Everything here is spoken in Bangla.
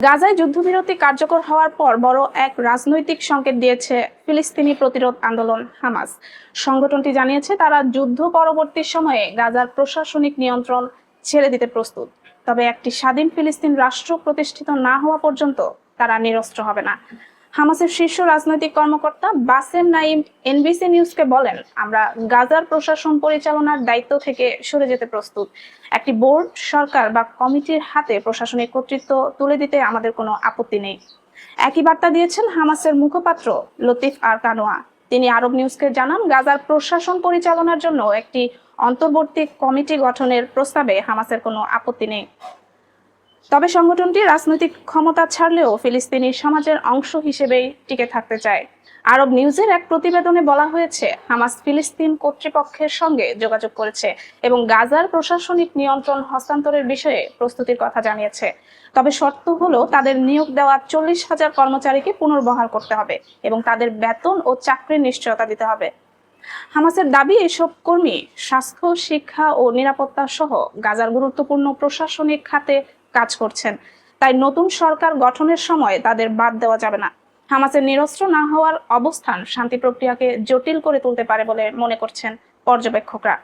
গাজায় যুদ্ধবিরতি কার্যকর হওয়ার পর বড় এক রাজনৈতিক সংকেত দিয়েছে ফিলিস্তিনি প্রতিরোধ আন্দোলন হামাস। সংগঠনটি জানিয়েছে, তারা যুদ্ধ পরবর্তী সময়ে গাজার প্রশাসনিক নিয়ন্ত্রণ ছেড়ে দিতে প্রস্তুত। তবে একটি স্বাধীন ফিলিস্তিন রাষ্ট্র প্রতিষ্ঠিত না হওয়া পর্যন্ত তারা নিরস্ত্র হবে না। হামাসের শীর্ষ রাজনৈতিক কর্মকর্তা বাসেম নাইম এনবিসি নিউজকে বলেন, আমরা গাজার প্রশাসন পরিচালনার দায়িত্ব থেকে সরে যেতে প্রস্তুত। একটি বোর্ড, সরকার বা কমিটির হাতে প্রশাসনিক কর্তৃত্ব তুলে দিতে আমাদের কোনো আপত্তি নেই। একই বার্তা দিয়েছেন হামাসের মুখপাত্র লতিফ আর কানোয়া। তিনি আরব নিউজকে জানান, গাজার প্রশাসন পরিচালনার জন্য একটি অন্তর্বর্তী কমিটি গঠনের প্রস্তাবে হামাসের কোনো আপত্তি নেই। তবে সংগঠনটি রাজনৈতিক ক্ষমতা ছাড়লেও ফিলিস্তিনি সমাজের অংশ হিসেবেই টিকে থাকতে চায়। আরব নিউজের এক প্রতিবেদনে বলা হয়েছে, হামাস ফিলিস্তিন কর্তৃপক্ষের সঙ্গে যোগাযোগ করেছে এবং গাজার প্রশাসনিক নিয়ন্ত্রণ হস্তান্তরের বিষয়ে প্রস্তুতির কথা জানিয়েছে। তবে শর্ত হলো, তাদের নিয়োগ দেওয়া চল্লিশ হাজার কর্মচারীকে পুনর্বহাল করতে হবে এবং তাদের বেতন ও চাকরির নিশ্চয়তা দিতে হবে। হামাসের দাবি, এসব কর্মী স্বাস্থ্য, শিক্ষা ও নিরাপত্তা সহ গাজার গুরুত্বপূর্ণ প্রশাসনিক খাতে কাজ করছেন। তাই নতুন সরকার গঠনের সময় তাদের বাদ দেওয়া যাবে না। হামাসের নিরস্ত্র না হওয়ার অবস্থান শান্তি প্রক্রিয়াকে জটিল করে তুলতে পারে বলে মনে করছেন পর্যবেক্ষকরা।